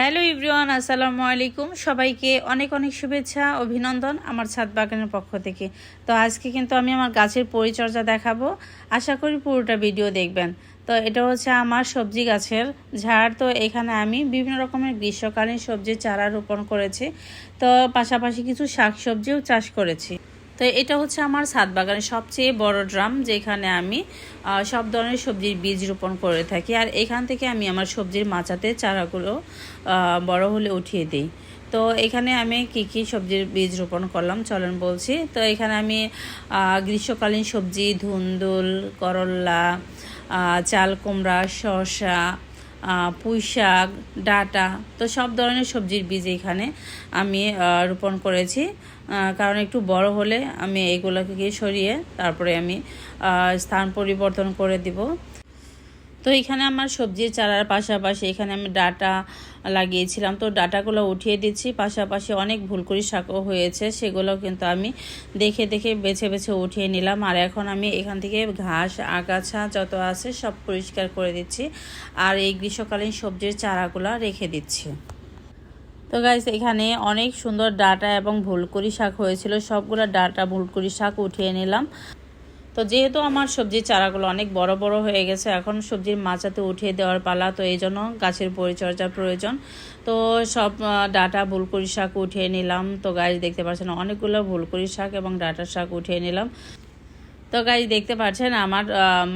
Hello everyone আসসালামু আলাইকুম। সবাইকে অনেক অনেক শুভেচ্ছা, অভিনন্দন আমার ছাদ বাগানের পক্ষ থেকে। তো আজকে কিন্তু আমি আমার গাছের পরিচর্যা দেখাবো। আশা করি পুরোটা ভিডিও দেখবেন। তো এটা হচ্ছে আমার সবজি গাছের ঝাড়। তো এখানে আমি বিভিন্ন রকমের গ্রীষ্মকালীন সবজির চারা রোপণ করেছি। তো পাশাপাশি কিছু শাক সবজিও চাষ করেছি। তো এটা হচ্ছে আমার ছাদ বাগানের সবচেয়ে বড় ড্রাম, যেখানে আমি সব ধরনের সবজির বীজ রোপণ করে থাকি। আর এখান থেকে আমি আমার সবজির মাচাতে চারাগুলো বড় হলে উঠিয়ে দিই। তো এখানে আমি কি কি সবজির বীজ রোপণ করলাম, চলেন বলছি। তো এখানে আমি গ্রীষ্মকালীন সবজি, ধুন্দুল, করল্লা চাল কুমড়া, শসা পুঁই শাক ডাটা, তো সব ধরনের সবজির বীজ এখানে আমি রোপণ করেছি। কারণ একটু বড় হলে আমি এগুলোকে গিয়ে সরিয়ে তারপরে আমি স্থান পরিবর্তন করে দিব। তো এখানে আমার সবজির চারার পাশাপাশি এখানে আমি ডাটা লাগিয়েছিলাম। তো ডাটাগুলো উঠিয়ে দিচ্ছি। পাশাপাশি অনেক ভুলকুড়ি শাকও হয়েছে, সেগুলো কিন্তু আমি দেখে দেখে বেছে বেছে উঠিয়ে নিলাম। আর এখন আমি এখান থেকে ঘাস, আগাছা যত আছে সব পরিষ্কার করে দিচ্ছি। আর এই গ্রীষ্মকালীন সবজির চারাগুলো রেখে দিচ্ছি। তো গাইস এখানে অনেক সুন্দর ডাটা এবং ভুলকুড়ি শাক হয়েছিল। সবগুলো ডাটা, ভুলকুড়ি শাক উঠিয়ে নিলাম। তো যেহেতু আমার সবজির চারাগুলো অনেক বড় বড় হয়ে গেছে, এখন সবজির মাচাতে উঠিয়ে দেওয়ার পালা, তো এই জন্য গাছের পরিচর্যার প্রয়োজন। তো সব ডাটা ভুলকুড়ি শাক উঠিয়ে নিলাম। তো গাছ দেখতে পাচ্ছেন অনেকগুলো ভুলকুড়ি শাক এবং ডাটা শাক উঠিয়ে নিলাম। তো গাছ দেখতে পাচ্ছেন আমার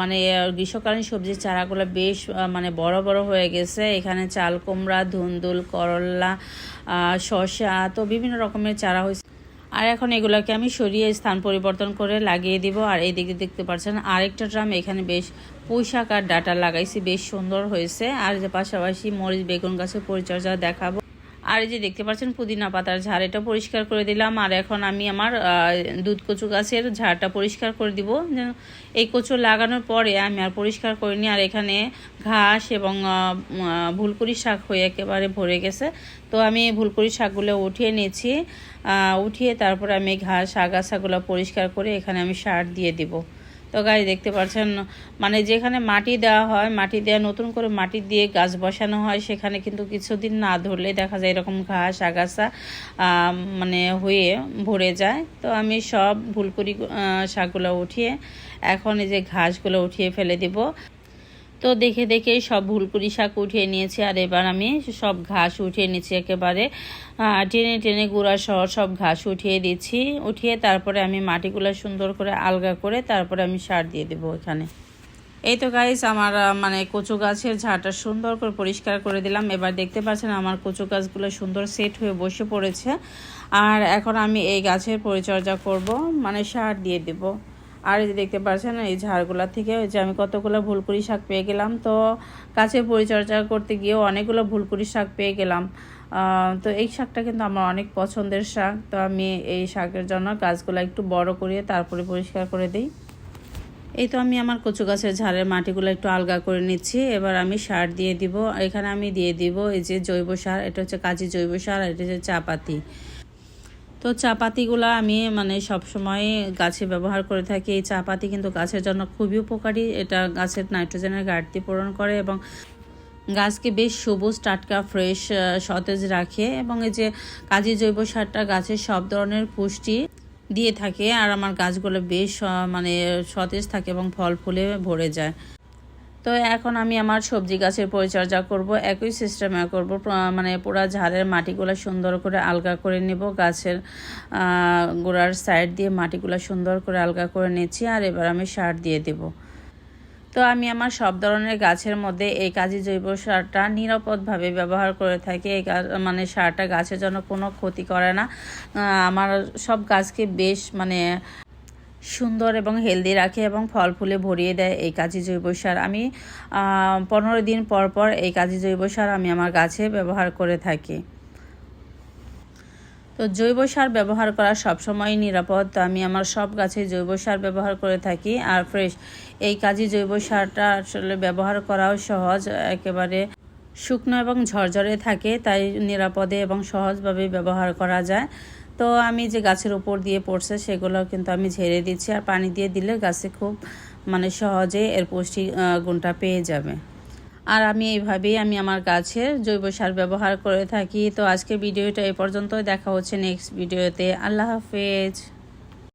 মানে গ্রীষ্মকালীন সবজির চারাগুলো বেশ মানে বড় বড় হয়ে গেছে। এখানে চাল কুমড়া, ধুন্দুল করল্লা শসা, তো বিভিন্ন রকমের চারা হয়েছে। আর এখন এগুলোকে আমি সরিয়ে স্থান পরিবর্তন করে লাগিয়ে দিব। আর এইদিকে দেখতে পাচ্ছেন আরেকটা ড্রাম, এখানে বেশ পোশাক শাক আর ডাটা লাগাইছি, বেশ সুন্দর হয়েছে। আর পাশাপাশি মরিচ বেগুন গাছের পরিচর্যা দেখাবো। আর এই যে দেখতে পাচ্ছেন পুদিনা পাতার ঝাড়, এটা পরিষ্কার করে দিলাম। আর এখন আমি আমার দুধ কচু গাছের ঝাড়টা পরিষ্কার করে দিব। যেন এই কচু লাগানোর পরে আমি আর পরিষ্কার করিনি। আর এখানে ঘাস এবং ভুলকুড়ি শাক হয়ে একেবারে ভরে গেছে। তো আমি ভুলকুড়ি শাকগুলো উঠিয়ে নিয়েছি। উঠিয়ে তারপরে আমি ঘাস, আগাছাগুলো পরিষ্কার করে এখানে আমি সার দিয়ে দিব। তো গাছ দেখতে পাচ্ছেন মানে যেখানে মাটি দেওয়া হয়, মাটি দেওয়া নতুন করে মাটি দিয়ে গাছ বসানো হয়, সেখানে কিন্তু কিছুদিন না ধরলে দেখা যায় এরকম ঘাস, আগাছা মানে হয়ে ভরে যায়। তো আমি সব ভুলকরি শাকগুলো উঠিয়ে, এখন এই যে ঘাসগুলো উঠিয়ে ফেলে দিব। তো দেখে দেখে সব ভুলকুড়ি শাক উঠিয়ে নিয়েছি, আর এবার আমি সব ঘাস উঠিয়ে নিয়েছি একেবারে। টেনে টেনে গুঁড়া সহ সব ঘাস উঠিয়ে দিচ্ছি। উঠিয়ে তারপরে আমি মাটিগুলো সুন্দর করে আলগা করে তারপরে আমি সার দিয়ে দেবো এখানে। এই তো গাইস আমার মানে কচু গাছের ঝাড়টা সুন্দর করে পরিষ্কার করে দিলাম। এবার দেখতে পাচ্ছেন আমার কচু গাছগুলো সুন্দর সেট হয়ে বসে পড়েছে। আর এখন আমি এই গাছের পরিচর্যা করব মানে সার দিয়ে দেবো। আর এই যে দেখতে পাচ্ছেন, এই ঝাড়গুলা থেকে ওই যে আমি কতগুলো ভুলকুড়ি শাক পেয়ে গেলাম। তো গাছের পরিচর্যা করতে গিয়েও অনেকগুলো ভুলকুড়ি শাক পেয়ে গেলাম। তো এই শাকটা কিন্তু আমার অনেক পছন্দের শাক। তো আমি এই শাকের জন্য গাছগুলো একটু বড় করিয়ে তারপরে পরিষ্কার করে দিই। এই তো আমি আমার কচু গাছের ঝাড়ের মাটিগুলো একটু আলগা করে নিচ্ছি। এবার আমি সার দিয়ে দিব। এখানে আমি দিয়ে দিব এই যে জৈব সার, এটা হচ্ছে কাজী জৈব সার এটা হচ্ছে চা পাতি তো চা পাতিগুলো আমি মানে সব সময় গাছে ব্যবহার করে থাকি। এই চা পাতি কিন্তু গাছের জন্য খুবই উপকারী। এটা গাছের নাইট্রোজেনের ঘাটতি পূরণ করে এবং গাছকে বেশ সবুজ, টাটকা, ফ্রেশ সতেজ রাখে এবং এই যে কাজী জৈব সারটা গাছের সব ধরনের পুষ্টি দিয়ে থাকে আর আমার গাছগুলো বেশ মানে সতেজ থাকে এবং ফল ফুলে ভরে যায়। তো এখন আমি আমার সবজি গাছের পরিচর্যা করব, একই সিস্টেমে করব। মানে পুরা ঝাড়ের মাটিগুলো সুন্দর করে আলগা করে নেব। গাছের গোড়ার সাইড দিয়ে মাটিগুলো সুন্দর করে আলগা করে নিচ্ছি আর এবার আমি সার দিয়ে দেব। তো আমি আমার সব ধরনের গাছের মধ্যে এই কাজী জৈব সারটা নিরাপদভাবে ব্যবহার করে থাকি। এই মানে সারটা গাছের জন্য কোনো ক্ষতি করে না। আমার সব গাছকে বেশ মানে সুন্দর এবং হেলদি রাখে এবং ফল ফুলে ভরিয়ে দেয় এই কাজী জৈব সার। আমি পনেরো দিন পর পর এই কাজী জৈব সার আমি আমার গাছে ব্যবহার করে থাকি। তো জৈব সার ব্যবহার করা সবসময় নিরাপদ। তো আমি আমার সব গাছে জৈব সার ব্যবহার করে থাকি। আর ফ্রেশ এই কাজী জৈব সারটা আসলে ব্যবহার করাও সহজ। একেবারে শুকনো এবং ঝরঝরে থাকে, তাই নিরাপদে এবং সহজভাবে ব্যবহার করা যায়। তো আমি যে গাছের উপর দিয়ে পড়ছে সেগুলো কিন্তু আমি ঝেড়ে দিচ্ছি আর পানি দিয়ে দিলে গাছে খুব মানে সহজে এর পুষ্টি গুণটা পেয়ে যাবে। আর আমি এইভাবেই আমি আমার গাছের জৈব সার ব্যবহার করে থাকি। তো আজকে ভিডিওটা এ পর্যন্ত দেখা হচ্ছে নেক্সট ভিডিওতে। আল্লাহ হাফেজ।